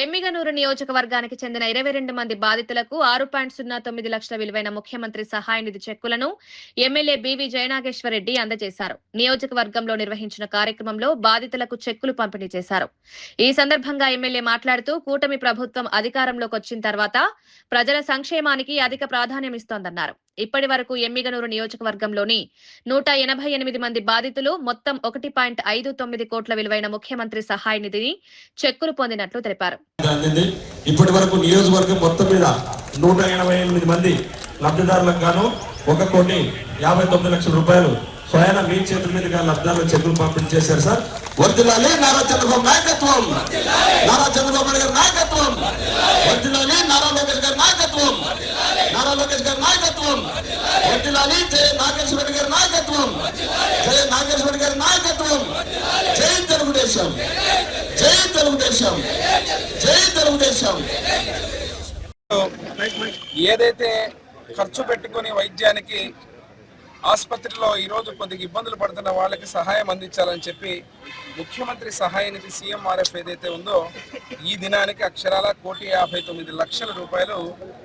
ఎమ్మిగనూరు నియోజకవర్గానికి చెందిన ఇరవై రెండు మంది బాధితులకు ఆరు పాయింట్ సున్నా తొమ్మిది లక్షల విలువైన ముఖ్యమంత్రి సహాయ నిధి చెక్కులను ఎమ్మెల్యే బివి జయనాగేశ్వరరెడ్డి అందజేశారు. నియోజకవర్గంలో నిర్వహించిన కార్యక్రమంలో బాధితులకు చెక్కులు పంపిణీ చేశారు. ఈ సందర్భంగా ఎమ్మెల్యే మాట్లాడుతూ కూటమి ప్రభుత్వం అధికారంలోకి వచ్చిన తర్వాత ప్రజల సంక్షేమానికి అధిక ప్రాధాన్యం ఇస్తోందన్నారు. ఇప్పటి వరకు ఎమ్మిగనూరు నియోజకవర్గంలోని నూట ఎనభై ఎనిమిది మంది బాధితులు మొత్తం ఒకటి పాయింట్ ఐదు తొమ్మిది కోట్ల విలువైన ముఖ్యమంత్రి సహాయ నిధిని చెక్కులు పొందినట్లు తెలిపారు. ఇప్పటి వరకు నియోజకవర్గం మొత్తం మీద నూట ఎనభై ఎనిమిది మంది లబ్ధిదారులకు గాను ఒక కోటి యాభై తొమ్మిది లక్షల రూపాయలు స్వయాన మీ చేతుల మీదుగా లబ్ధాలు చెక్కులు పంపిణీ చేశారు సార్. వర్దిలాలి నారా చంద్రబాబు నాయకత్వం. నారా చంద్రబాబు గారి నాయకత్వం. వర్దిలాలి నారా లోకేష్ గారి నాయకత్వం. నారా లోకేష్ గారి నాయకత్వం. వర్దిలాలి జయ నాగేశ్వర రెడ్డి గారి నాయకత్వం. జయ నాగేశ్వర రెడ్డి గారి నాయకత్వం. జై తెలుగుదేశం. జై తెలుగుదేశం. జై తెలుగుదేశం. ఏదైతే ఖర్చు పెట్టుకుని వైద్యానికి ఆసుపత్రిలో ఈరోజు కొద్దిగా ఇబ్బందులు పడుతున్న వాళ్ళకి సహాయం అందించాలని చెప్పి ముఖ్యమంత్రి సహాయ నిధి సీఎంఆర్ఎఫ్ ఏదైతే ఉందో ఈ దినానికి అక్షరాల కోటి యాభై తొమ్మిది లక్షల రూపాయలు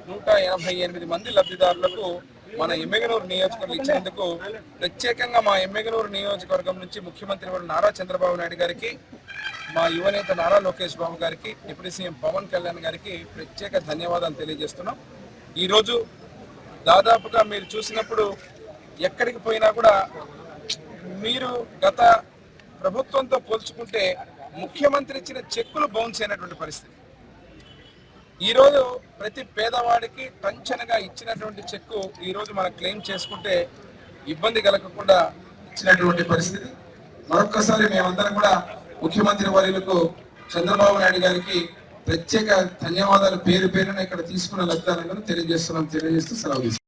నూట ఎనభై ఎనిమిది మంది లబ్ధిదారులకు మన ఎమ్మెగనూరు నియోజకవర్గం ఇచ్చేందుకు ప్రత్యేకంగా మా ఎమ్మెగనూరు నియోజకవర్గం నుంచి ముఖ్యమంత్రి వారు నారా చంద్రబాబు నాయుడు గారికి మా యువనేత నారా లోకేష్ బాబు గారికి డిప్యూటీ సీఎం పవన్ కళ్యాణ్ గారికి ప్రత్యేక ధన్యవాదాలు తెలియజేస్తున్నాం. ఈరోజు దాదాపుగా మీరు చూసినప్పుడు ఎక్కడికి పోయినా కూడా మీరు గత ప్రభుత్వంతో పోల్చుకుంటే ముఖ్యమంత్రి ఇచ్చిన చెక్కులు బౌన్స్ అయినటువంటి పరిస్థితి. ఈరోజు ప్రతి పేదవాడికి టంచనగా ఇచ్చినటువంటి చెక్కు ఈరోజు మనం క్లెయిమ్ చేసుకుంటే ఇబ్బంది కలగకుండా ఇచ్చినటువంటి పరిస్థితి. మరొక్కసారి మేమందరం కూడా ముఖ్యమంత్రి వర్యులకు చంద్రబాబు నాయుడు గారికి ప్రత్యేక ధన్యవాదాలు పేరు పేరున ఇక్కడ తీసుకున్న లబ్ధాలను తెలియజేస్తున్నాం తెలియజేస్తూ సెలవు